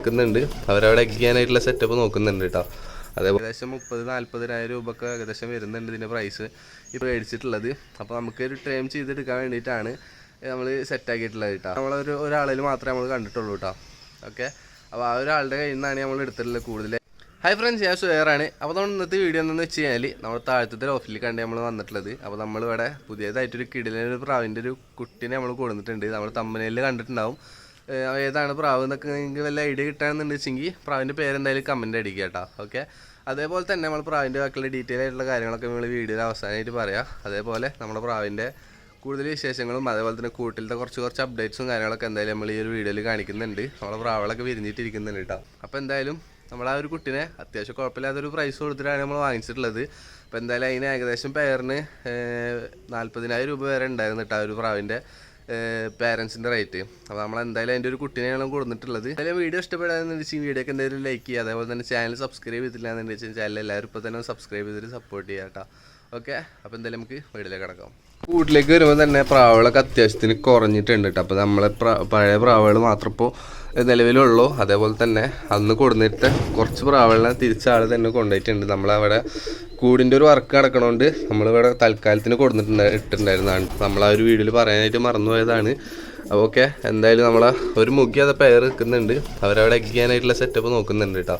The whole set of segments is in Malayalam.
നോക്കുന്നുണ്ട് അവരവിടെ ചെയ്യാനായിട്ടുള്ള സെറ്റപ്പ് നോക്കുന്നുണ്ട് കേട്ടോ അതേപോലെ ഏകദേശം മുപ്പത് നാല്പതിനായിരം ഒക്കെ ഏകദേശം വരുന്നുണ്ട് ഇതിന്റെ പ്രൈസ് ഇപ്പോൾ മേടിച്ചിട്ടുള്ളത്. അപ്പോൾ നമുക്ക് ഒരു ട്രെയിം ചെയ്തെടുക്കാൻ വേണ്ടിയിട്ടാണ് നമ്മൾ സെറ്റാക്കിയിട്ടുള്ളത് കേട്ടോ നമ്മളൊരു ഒരാളിൽ മാത്രമേ നമ്മൾ കണ്ടിട്ടുള്ളൂ കേട്ടോ ഓക്കെ അപ്പോൾ ആ ഒരാളുടെ കയ്യിൽ നിന്നാണ് നമ്മൾ എടുത്തിട്ടുള്ളത് കൂടുതൽ ഹായ് ഫ്രണ്ട്സ് ഞാൻ സുഹേറാണ്. അപ്പോൾ നമ്മൾ ഇന്നത്തെ വീഡിയോ എന്താണെന്ന് വെച്ച് കഴിഞ്ഞാൽ നമ്മൾ താഴത്തെ ഓഫിൽ കണ്ട് നമ്മൾ വന്നിട്ടുള്ളത്. അപ്പോൾ നമ്മളിവിടെ പുതിയതായിട്ടൊരു കിടിലൊരു പ്രാവിന്റെ ഒരു കുട്ടീനെ നമ്മൾ കൊടുത്തിട്ടുണ്ട് നമ്മൾ തമ്മനയിൽ കണ്ടിട്ടുണ്ടാവും. ഏതാണ് പ്രാവ് എന്നൊക്കെ നിങ്ങൾക്ക് വല്ല ഐഡിയ കിട്ടുകയാണെന്നുണ്ടെങ്കിൽ പ്രാവിന്റെ പേരെന്തായാലും കമന്റ് അടിക്കുക കേട്ടോ. ഓക്കെ അതേപോലെ തന്നെ നമ്മൾ പ്രാവിന്റെ ബാക്കിയുള്ള ഡീറ്റെയിൽ ആയിട്ടുള്ള കാര്യങ്ങളൊക്കെ നമ്മൾ വീഡിയോയിൽ അവസാനമായിട്ട് പറയാം. അതേപോലെ നമ്മുടെ പ്രാവിന്റെ കൂടുതൽ വിശേഷങ്ങളും അതേപോലെ തന്നെ കൂട്ടിലത്തെ കുറച്ച് കുറച്ച് അപ്ഡേറ്റ്സും കാര്യങ്ങളൊക്കെ എന്തായാലും നമ്മൾ ഈ ഒരു വീഡിയോയിൽ കാണിക്കുന്നുണ്ട്. നമ്മളെ പ്രാവുകളൊക്കെ വിരിഞ്ഞിട്ടിരിക്കുന്നുണ്ട് കേട്ടോ. അപ്പോൾ എന്തായാലും നമ്മൾ ആ ഒരു കുട്ടിനെ അത്യാവശ്യം കുഴപ്പമില്ലാത്തൊരു പ്രൈസ് കൊടുത്തിട്ടാണ് നമ്മൾ വാങ്ങിച്ചിട്ടുള്ളത്. അപ്പോൾ എന്തായാലും അതിന് ഏകദേശം പേരിന് നാൽപ്പതിനായിരം രൂപ വരെ ഉണ്ടായിരുന്നു കേട്ടോ ആ ഒരു പ്രാവിന്റെ പേരൻസിന്റെ റേറ്റ് അപ്പോൾ നമ്മൾ എന്തായാലും അതിന്റെ ഒരു കുട്ടീനെയാണ് കൊടുത്തിട്ടുള്ളത്. എന്തായാലും വീഡിയോ ഇഷ്ടപ്പെടാന്ന് വെച്ചാൽ വീഡിയോ ഒക്കെ എന്തായാലും ലൈക്ക് ചെയ്യുക. അതേപോലെ തന്നെ ചാനൽ സബ്സ്ക്രൈബ് ചെയ്തില്ല വെച്ചാൽ ചാനൽ എല്ലാവരും ഇപ്പോൾ തന്നെ സബ്സ്ക്രൈബ് ചെയ്തിട്ട് സപ്പോർട്ട് ചെയ്യുക കേട്ടോ. ഓക്കെ അപ്പോൾ എന്തായാലും നമുക്ക് വീട്ടിലേക്ക് കിടക്കാം. വീട്ടിലേക്ക് വരുമ്പോൾ തന്നെ പ്രാവുകളൊക്കെ അത്യാവശ്യത്തിന് കുറഞ്ഞിട്ടുണ്ട് കേട്ടോ. അപ്പോൾ നമ്മളെ പഴയ പ്രാവുകൾ മാത്രം ഇപ്പോൾ നിലവിലുള്ളൂ. അതേപോലെ തന്നെ അന്ന് കൊടുന്നിട്ട് കുറച്ച് പ്രാവുകളെ തിരിച്ചാൾ തന്നെ കൊണ്ടുപോയിട്ടുണ്ട്. നമ്മളവിടെ കൂടിന്റെ ഒരു വർക്ക് നടക്കണോണ്ട് നമ്മളിവിടെ തൽക്കാലത്തിന് കൊടുത്തിട്ടുണ്ട് ഇട്ടിട്ടുണ്ടായിരുന്നതാണ് നമ്മൾ ആ ഒരു വീഡിയോയിൽ പറയാനായിട്ട് മറന്നുപോയതാണ്. അപ്പോൾ ഓക്കെ എന്തായാലും നമ്മളെ ഒരു മുഖ്യ അത് പെയർ നിൽക്കുന്നുണ്ട് അവരവിടെ എഗ് ചെയ്യാനായിട്ടുള്ള സെറ്റപ്പ് നോക്കുന്നുണ്ട് കേട്ടോ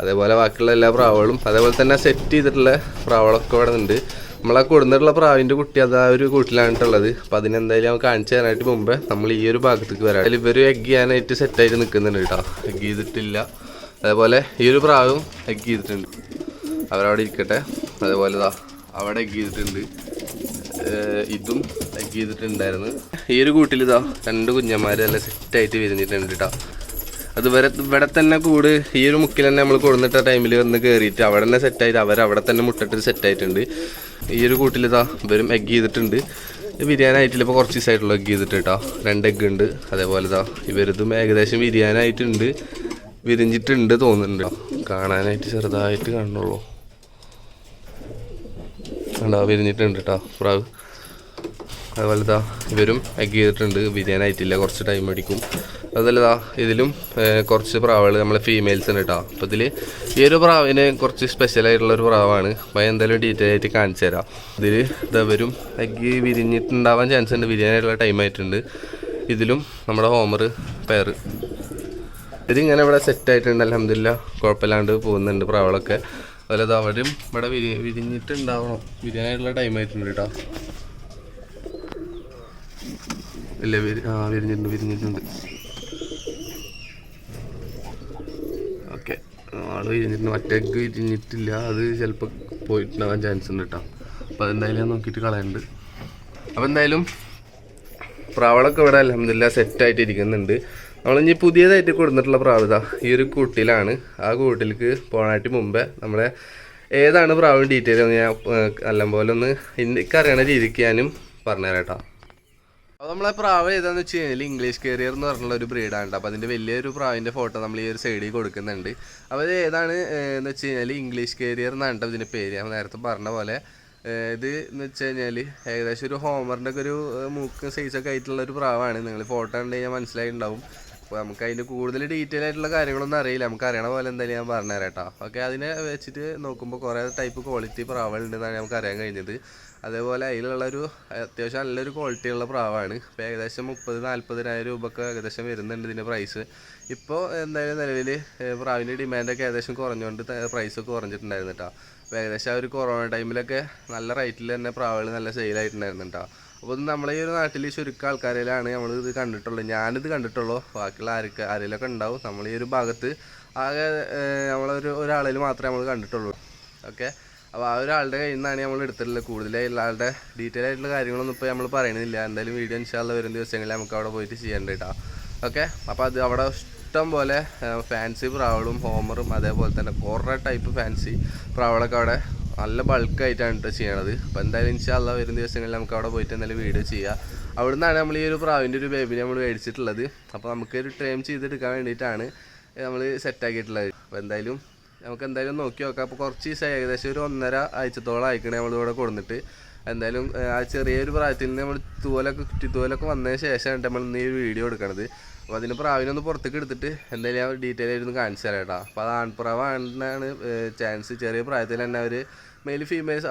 അതേപോലെ ബാക്കിയുള്ള എല്ലാ പ്രാവുകളും അതേപോലെ തന്നെ സെറ്റ് ചെയ്തിട്ടുള്ള പ്രാവുകളൊക്കെ ഇവിടെ ഉണ്ട്. നമ്മളെ കൊടുന്നിട്ടുള്ള പ്രാവിന്റെ കുട്ടി അത് ആ ഒരു കൂട്ടിലാണിട്ടുള്ളത് അപ്പം അതിനെന്തായാലും നമുക്ക് കാണിച്ചു തരാനായിട്ട് മുമ്പേ നമ്മൾ ഈ ഒരു ഭാഗത്തേക്ക് വരാം. അതിൽ ഇവർ എഗ് ചെയ്യാനായിട്ട് സെറ്റായിട്ട് നിൽക്കുന്നുണ്ട് കേട്ടോ എഗ് ചെയ്തിട്ടില്ല. അതേപോലെ ഈ ഒരു പ്രാവും എഗ് ചെയ്തിട്ടുണ്ട്. അവരവിടെ ഇരിക്കട്ടെ. അതുപോലെ ഇതാ അവിടെ എഗ് ചെയ്തിട്ടുണ്ട്. ഇതും എഗ് ചെയ്തിട്ടുണ്ടായിരുന്നു. ഈ ഒരു കൂട്ടിൽ ഇതാ രണ്ട് കുഞ്ഞന്മാരെല്ലാം സെറ്റായിട്ട് വിരിഞ്ഞിട്ടുണ്ട് കേട്ടോ അത് വരെ ഇവിടെ തന്നെ കൂട് ഈ ഒരു മുക്കിൽ തന്നെ നമ്മൾ കൊടുന്നിട്ട ടൈമിൽ വന്ന് കയറിയിട്ട് അവിടെ തന്നെ സെറ്റായിട്ട് അവർ അവിടെ തന്നെ മുട്ടിട്ട് സെറ്റായിട്ടുണ്ട് ഈ ഒരു കൂട്ടിൽ ഇതാ ഇവരും എഗ് ചെയ്തിട്ടുണ്ട്. ബിരിയാണി വിരിയാനായിട്ടില്ല ഇപ്പോൾ കുറച്ച് ദിവസമായിട്ടുള്ള എഗ് ചെയ്തിട്ട് കേട്ടോ രണ്ട് എഗ് ഉണ്ട്. അതേപോലെ ഇതാ ഇവരിതും ഏകദേശം വിരിയാനായിട്ടുണ്ട് വിരിഞ്ഞിട്ടുണ്ട് തോന്നുന്നുണ്ട് കാണാനായിട്ട് ചെറുതായിട്ട് കാണുന്നുള്ളൂ. കണ്ടോ വിരിഞ്ഞിട്ടുണ്ട് കേട്ടോ പ്രാവ്. അതുപോലെ ഇതാ ഇവരും എഗ് ചെയ്തിട്ടുണ്ട്. ബിരിയാനായിട്ടില്ല കുറച്ച് ടൈം എടുക്കും. അതുപോലെ ഇതാ ഇതിലും കുറച്ച് പ്രാവുകൾ നമ്മളെ ഫീമെയിൽസ് ഉണ്ട് കേട്ടോ അപ്പോൾ ഇതിൽ ഈ ഒരു പ്രാവിന് കുറച്ച് സ്പെഷ്യൽ ആയിട്ടുള്ള ഒരു പ്രാവാണ്. അപ്പോൾ ഞാൻ എന്തായാലും ഡീറ്റെയിൽ ആയിട്ട് കാണിച്ചു തരാം. ഇതിൽ ഇതവരും എഗ് വിരിഞ്ഞിട്ടുണ്ടാവാൻ ചാൻസ് ഉണ്ട്. വിരിയാനായിട്ടുള്ള ടൈം ആയിട്ടുണ്ട്. ഇതിലും നമ്മുടെ ഹോമർ പെയർ ഇതിങ്ങനെ ഇവിടെ സെറ്റ് ആയിട്ടുണ്ട്. അലഹമില്ല കുഴപ്പമില്ലാണ്ട് പോകുന്നുണ്ട് പ്രാവളൊക്കെ അതുപോലെ അത് അവിടെയും ഇവിടെ വിരി വിരിഞ്ഞിട്ടുണ്ടാവണം. വിരിയാനായിട്ടുള്ള ടൈം ആയിട്ടുണ്ട് കേട്ടോ ഇല്ല വിരി ആ വിരിഞ്ഞിട്ടുണ്ട് വിരിഞ്ഞിട്ടുണ്ട്. ഓക്കെ. ആൾ വിരിഞ്ഞിട്ടുണ്ട്. മറ്റേക്ക് വിരിഞ്ഞിട്ടില്ല. അത് ചിലപ്പോൾ പോയിട്ടുണ്ടാവാൻ ചാൻസ് ഉണ്ട് കേട്ടോ അപ്പോൾ അതെന്തായാലും ഞാൻ നോക്കിയിട്ട് കളയുന്നുണ്ട് അപ്പോൾ എന്തായാലും പ്രാവളൊക്കെ ഇവിടെ അലഹമില്ല സെറ്റായിട്ട് ഇരിക്കുന്നുണ്ട് നമ്മളിനി പുതിയതായിട്ട് കൊടുത്തിട്ടുള്ള പ്രാവിത ഈ ഒരു കൂട്ടിലാണ്. ആ കൂട്ടിലേക്ക് പോകാനായിട്ട് മുമ്പേ നമ്മളെ ഏതാണ് പ്രാവിന് ഡീറ്റെയിൽ ഒന്ന് ഞാൻ നല്ലപോലെ ഒന്ന് എനിക്കറിയണ രീതിക്ക് ഞാനും പറഞ്ഞുതരാം കേട്ടോ. അപ്പോൾ നമ്മളെ പ്രാവ് ഏതാണെന്ന് വെച്ച് കഴിഞ്ഞാൽ ഇംഗ്ലീഷ് കേരിയർ എന്ന് പറഞ്ഞുള്ള ഒരു ബ്രീഡാണ് അപ്പോൾ അതിന്റെ വലിയൊരു പ്രാവിന്റെ ഫോട്ടോ നമ്മൾ ഈ ഒരു സൈഡിൽ കൊടുക്കുന്നുണ്ട്. അപ്പോൾ ഇത് ഏതാണ് എന്ന് വെച്ച് കഴിഞ്ഞാൽ ഇംഗ്ലീഷ് കേരിയർ എന്നാണ് ഇതിന്റെ പേര്. ഞാൻ നേരത്തെ പറഞ്ഞ പോലെ ഇത് എന്ന് വെച്ച് കഴിഞ്ഞാൽ ഏകദേശം ഒരു ഹോമറിന്റെ ഒക്കെ ഒരു മൂക്ക് സൈസൊക്കെ ആയിട്ടുള്ള ഒരു പ്രാവാണ്. നിങ്ങൾ ഫോട്ടോ കണ്ടു കഴിഞ്ഞാൽ മനസ്സിലായിട്ടുണ്ടാവും. അപ്പോൾ നമുക്ക് അതിൽ കൂടുതൽ ഡീറ്റെയിൽ ആയിട്ടുള്ള കാര്യങ്ങളൊന്നും അറിയില്ല. നമുക്ക് അറിയണ പോലെ എന്തായാലും ഞാൻ പറഞ്ഞുതരാം കേട്ടോ ഓക്കെ അതിനെ വെച്ചിട്ട് നോക്കുമ്പോൾ കുറേ ടൈപ്പ് ക്വാളിറ്റി പ്രാവുകളുണ്ടെന്നാണ് നമുക്ക് അറിയാൻ കഴിഞ്ഞത്. അതേപോലെ അതിലുള്ളൊരു അത്യാവശ്യം നല്ലൊരു ക്വാളിറ്റി ഉള്ള പ്രാവാണ്. ഇപ്പോൾ ഏകദേശം മുപ്പത് നാൽപ്പതിനായിരം രൂപക്ക് ഏകദേശം വരുന്നുണ്ട് ഇതിന്റെ പ്രൈസ് ഇപ്പോൾ എന്തായാലും നിലവിൽ പ്രാവിന്റെ ഡിമാൻഡൊക്കെ ഏകദേശം കുറഞ്ഞുകൊണ്ട് പ്രൈസൊക്കെ കുറഞ്ഞിട്ടുണ്ടായിരുന്നു കേട്ടോ അപ്പോൾ ഏകദേശം ആ ഒരു കൊറോണ ടൈമിലൊക്കെ നല്ല റേറ്റിൽ തന്നെ പ്രാവുകൾ നല്ല സെയിലായിട്ടുണ്ടായിരുന്നു കേട്ടോ അപ്പോൾ ഇത് നമ്മളെ ഈ ഒരു നാട്ടിൽ ചുരുക്കം ആൾക്കാരിലാണ് നമ്മൾ ഇത് കണ്ടിട്ടുള്ളത് ഞാനിത് കണ്ടിട്ടുള്ളൂ. ബാക്കിയുള്ള ആർക്ക് ആരെങ്കിലുമൊക്കെ ഉണ്ടാവും. നമ്മൾ ഈ ഒരു ഭാഗത്ത് ആകെ നമ്മളൊരു ഒരാളിൽ മാത്രമേ നമ്മൾ കണ്ടിട്ടുള്ളൂ. ഓക്കെ? അപ്പോൾ ആ ഒരാളുടെ കയ്യിൽ നിന്നാണ് നമ്മൾ എടുത്തിട്ടുള്ളത്. കൂടുതലായിട്ടുള്ള ആളുടെ ഡീറ്റെയിൽ ആയിട്ടുള്ള കാര്യങ്ങളൊന്നും ഇപ്പോൾ നമ്മൾ പറയണില്ല എന്തായാലും വീഡിയോ ഇൻഷാല്ല വരും ദിവസങ്ങളിൽ നമുക്ക് അവിടെ പോയിട്ട് ചെയ്യേണ്ട കേട്ടോ ഓക്കെ? അപ്പോൾ അത് അവിടെ ഇഷ്ടം പോലെ ഫാൻസി പ്രാവളും ഹോമറും അതേപോലെ തന്നെ കുറേ ടൈപ്പ് ഫാൻസി പ്രാവളൊക്കെ അവിടെ നല്ല ബൾക്കായിട്ടാണ് കേട്ടോ ചെയ്യണത്. അപ്പോൾ എന്തായാലും ഇൻഷാല്ല വരുന്ന ദിവസങ്ങളിൽ നമുക്ക് അവിടെ പോയിട്ട് എന്തായാലും വീഡിയോ ചെയ്യാം. അവിടെ നിന്നാണ് നമ്മൾ ഈ ഒരു പ്രാവിന്റെ ഒരു ബേബിനെ നമ്മൾ മേടിച്ചിട്ടുള്ളത്. അപ്പോൾ നമുക്ക് ഒരു ട്രെയിൻ ചെയ്തെടുക്കാൻ വേണ്ടിയിട്ടാണ് നമ്മൾ സെറ്റാക്കിയിട്ടുള്ളത് അപ്പോൾ എന്തായാലും നമുക്ക് എന്തായാലും നോക്കി നോക്കാം. അപ്പോൾ കുറച്ച് ദിവസമായി ഏകദേശം ഒരു ഒന്നര ആഴ്ചത്തോളം ആയിക്കണേ നമ്മളിവിടെ കൊടുത്തിട്ട് എന്തായാലും ആ ചെറിയൊരു പ്രായത്തിൽ നിന്ന് നമ്മൾ തൂവലൊക്കെ തൂലൊക്കെ വന്നതിന് ശേഷമാണ് നമ്മൾ ഇന്ന് ഈ വീഡിയോ എടുക്കണത്. അപ്പോൾ അതിന് പ്രാവിനൊന്ന് പുറത്തേക്ക് എടുത്തിട്ട് എന്തായാലും ഞാൻ ഡീറ്റെയിൽ ആയിട്ട് ഒന്ന് കാണിച്ചു തരാം കേട്ടോ അപ്പോൾ അത് ആൺപ്രാവാണെന്നാണ് ചാൻസ് ചെറിയ പ്രായത്തിൽ തന്നെ അവർ മെയിൽ ഫീമെയിൽ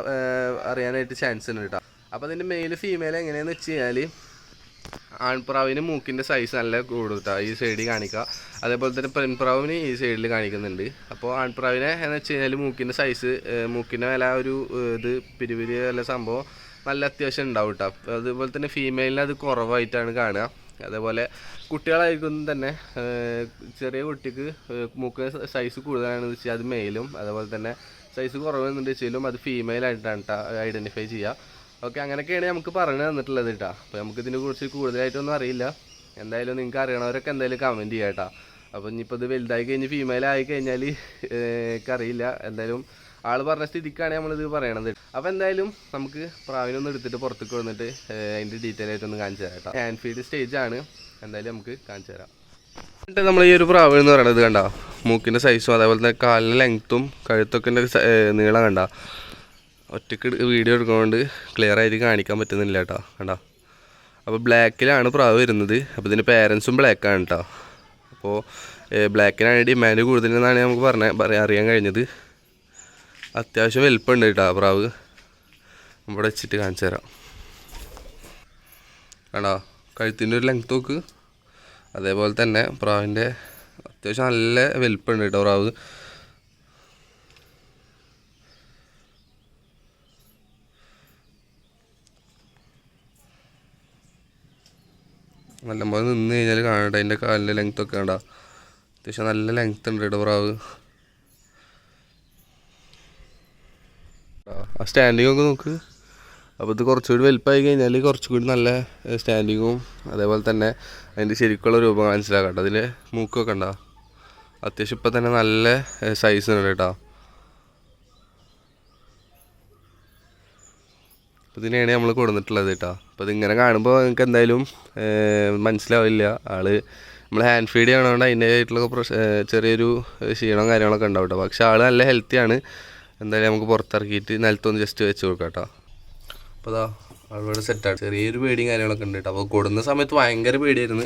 അറിയാനായിട്ട് ചാൻസ് ഉണ്ട് കേട്ടോ അപ്പോൾ അതിന്റെ മെയിൽ ഫീമെയിൽ എങ്ങനെയാണെന്ന് വെച്ച് കഴിഞ്ഞാൽ ആൺപ്രാവിന് മൂക്കിന്റെ സൈസ് നല്ല കൂടുതലാണ് ഈ സൈഡിൽ കാണിക്കുക അതേപോലെ തന്നെ പെൺപ്രാവിന് ഈ സൈഡിൽ കാണിക്കുന്നുണ്ട്. അപ്പോൾ ആൺപ്രാവിനെ എന്ന് വെച്ച് കഴിഞ്ഞാൽ മൂക്കിന്റെ സൈസ് മൂക്കിന്റെ വില ഒരു ഇത് പിരിവിരി വല്ല സംഭവം നല്ല അത്യാവശ്യം ഉണ്ടാവും കേട്ടോ അതുപോലെ തന്നെ ഫീമെയിലിന് അത് കുറവായിട്ടാണ് കാണുക. അതേപോലെ കുട്ടികളായിരിക്കും തന്നെ ചെറിയ കുട്ടിക്ക് മൂക്കിന്റെ മൂക്കിന് സൈസ് കൂടുതലാണെന്ന് വെച്ചാൽ അത് മെയിലും അതേപോലെ തന്നെ സൈസ് കുറവെന്നുണ്ട് വെച്ചാലും അത് ഫീമെയിൽ ആയിട്ടാണ് കേട്ടോ ഐഡന്റിഫൈ ചെയ്യുക ഓക്കെ അങ്ങനെയൊക്കെയാണ് നമുക്ക് പറഞ്ഞു തന്നിട്ടുള്ളത് കേട്ടോ അപ്പോൾ നമുക്ക് ഇതിനെ കുറിച്ച് കൂടുതലായിട്ടൊന്നും അറിയില്ല. എന്തായാലും നിങ്ങൾക്ക് അറിയണവരൊക്കെ എന്തായാലും കമന്റ് ചെയ്യാം കേട്ടോ അപ്പോൾ ഇനിയിപ്പോൾ ഇത് വലുതായി കഴിഞ്ഞ് ഫീമെയിൽ ആയി കഴിഞ്ഞാൽ എനിക്കറിയില്ല എന്തായാലും ആൾ പറഞ്ഞ സ്ഥിതിക്കാണ് നമ്മളിത് പറയണത്. അപ്പോൾ എന്തായാലും നമുക്ക് പ്രാവിനൊന്ന് എടുത്തിട്ട് പുറത്തേക്ക് വന്നിട്ട് അതിന്റെ ഡീറ്റെയിൽ ആയിട്ടൊന്ന് കാണിച്ചു തരാം കേട്ടോ ആൻഫീൽഡ് ആണ്. എന്തായാലും നമുക്ക് കാണിച്ചു തരാം. നമ്മൾ ഈ ഒരു പ്രാവ് എന്ന് പറയുന്നത് കണ്ട? മൂക്കിന്റെ സൈസും അതേപോലെ തന്നെ കാലിന്റെ ലെങ്ത്തും കഴുത്തൊക്കെ നീളം കണ്ട? ഒറ്റയ്ക്ക് വീഡിയോ എടുക്കുന്നതുകൊണ്ട് ക്ലിയർ ആയിട്ട് കാണിക്കാൻ പറ്റുന്നില്ല കേട്ടോ കണ്ട? അപ്പോൾ ബ്ലാക്കിലാണ് പ്രാവ് വരുന്നത്. അപ്പോൾ ഇതിന്റെ പേരൻസും ആണ് കേട്ടോ അപ്പോൾ ബ്ലാക്കിനാണ് ഡിമാൻഡ് കൂടുതലെന്നാണ് നമുക്ക് പറഞ്ഞ പറയാൻ അറിയാൻ കഴിഞ്ഞത്. അത്യാവശ്യം വലുപ്പമുണ്ട് കേട്ടോ ആ പ്രാവ്. ഇവിടെ വെച്ചിട്ട് കാണിച്ചു തരാം. കണ്ടോ? കഴുത്തിന്റെ ഒരു ലെങ്ത്ത് നോക്ക്. അതേപോലെ തന്നെ പ്രാവിന്റെ അത്യാവശ്യം നല്ല വലിപ്പമുണ്ട് കേട്ടോ പ്രാവ്. നല്ല പോലെ നിന്ന് കഴിഞ്ഞാൽ കാണണ്ട അതിന്റെ കാലിന്റെ ലെങ്ത് ഒക്കെ കണ്ട. അത്യാവശ്യം നല്ല ലെങ്ത് ഉണ്ട് കേട്ടോ പ്രാവ്. ആ സ്റ്റാൻഡിങ് ഒക്കെ നോക്ക്. അപ്പോൾ ഇത് കുറച്ചുകൂടി വലുപ്പമായി കഴിഞ്ഞാൽ കുറച്ചുകൂടി നല്ല സ്റ്റാൻഡിങ്ങും അതേപോലെ തന്നെ അതിന്റെ ശരിക്കുള്ള രൂപം മനസ്സിലാക്കാം കേട്ടോ. അതിൽ മൂക്കൊക്കെ ഉണ്ടോ? അത്യാവശ്യം ഇപ്പം തന്നെ നല്ല സൈസ് ഉണ്ട് കേട്ടോ. അപ്പോൾ ഇതിനെയാണ് നമ്മൾ കൊടുത്തിട്ടുള്ളത് കേട്ടോ. അപ്പോൾ ഇതിങ്ങനെ കാണുമ്പോൾ നിങ്ങൾക്ക് എന്തായാലും മനസ്സിലാവില്ല. ആൾ നമ്മൾ ഹാൻഡ് ഫീഡ് ചെയ്യണതുകൊണ്ട് അതിന്റെതായിട്ടുള്ള പ്രശ് ചെറിയൊരു ക്ഷീണവും കാര്യങ്ങളൊക്കെ ഉണ്ടാവും കേട്ടോ. പക്ഷേ ആൾ നല്ല ഹെൽത്തിയാണ് എന്തായാലും നമുക്ക് പുറത്തിറക്കിയിട്ട് നിലത്തൊന്ന് ജസ്റ്റ് വെച്ച് കൊടുക്കാം കേട്ടോ. അപ്പോൾ അതാ ആളിവിടെ സെറ്റാണ് ചെറിയൊരു പേടിയും കാര്യങ്ങളൊക്കെ ഉണ്ട് കേട്ടോ അപ്പോൾ കൊടുന്ന സമയത്ത് ഭയങ്കര പേടിയായിരുന്നു.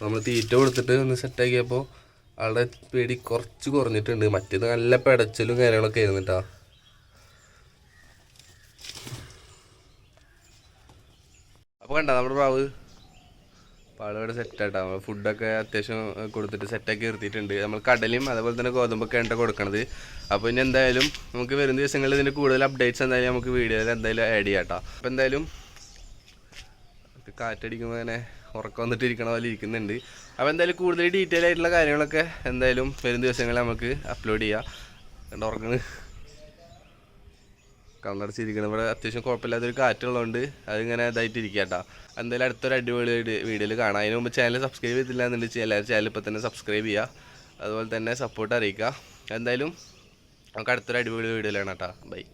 നമ്മൾ തീറ്റ കൊടുത്തിട്ട് ഒന്ന് സെറ്റാക്കിയപ്പോൾ ആളുടെ പേടി കുറച്ച് കുറഞ്ഞിട്ടുണ്ട്. മറ്റേത് നല്ല പെടച്ചലും കാര്യങ്ങളൊക്കെ ആയിരുന്നു കേട്ടോ അപ്പോൾ കണ്ട നമ്മുടെ പ്രാവ്? പാളിവിടെ ആട്ടോ. നമ്മൾ ഫുഡൊക്കെ അത്യാവശ്യം കൊടുത്തിട്ട് സെറ്റാക്കി നിർത്തിയിട്ടുണ്ട്. നമ്മൾ കടലും അതുപോലെ തന്നെ ഗോതമ്പൊക്കെ ആണ് കൊടുക്കണത്. അപ്പോൾ ഇനി എന്തായാലും നമുക്ക് വരുന്ന ദിവസങ്ങളിൽ ഇതിന്റെ കൂടുതൽ അപ്ഡേറ്റ്സ് എന്തായാലും നമുക്ക് വീഡിയോയിൽ എന്തായാലും ആഡ് ചെയ്യാം കേട്ടോ അപ്പോൾ എന്തായാലും കാറ്റടിക്കുമ്പോൾ തന്നെ ഉറക്കം വന്നിട്ട് ഇരിക്കണ പോലെ ഇരിക്കുന്നുണ്ട്. അപ്പോൾ എന്തായാലും കൂടുതൽ ഡീറ്റെയിൽ ആയിട്ടുള്ള കാര്യങ്ങളൊക്കെ എന്തായാലും വരും ദിവസങ്ങളിൽ നമുക്ക് അപ്ലോഡ് ചെയ്യാം. ഉറങ്ങണ് കണ്ണടച്ചിരിക്കണം ഇവിടെ അത്യാവശ്യം കുഴപ്പമില്ലാത്തൊരു കാറ്റുള്ളതുകൊണ്ട് അതിങ്ങനെ ഇതായിട്ടിരിക്കുക കേട്ടോ. എന്തായാലും അടുത്തൊരു അടിപൊളി വീഡിയോയിൽ കാണാം. അതിന് മുമ്പ് ചാനൽ സബ്സ്ക്രൈബ് ചെയ്തില്ല എന്നുണ്ടെങ്കിൽ എല്ലാവരും ചാനൽ ഇപ്പോൾ തന്നെ സബ്സ്ക്രൈബ് ചെയ്യുക. അതുപോലെ തന്നെ സപ്പോർട്ട് അറിയിക്കുക. എന്തായാലും നമുക്ക് അടുത്തൊരു അടിപൊളി വീഡിയോയിലാണ് കേട്ടോ. ബൈ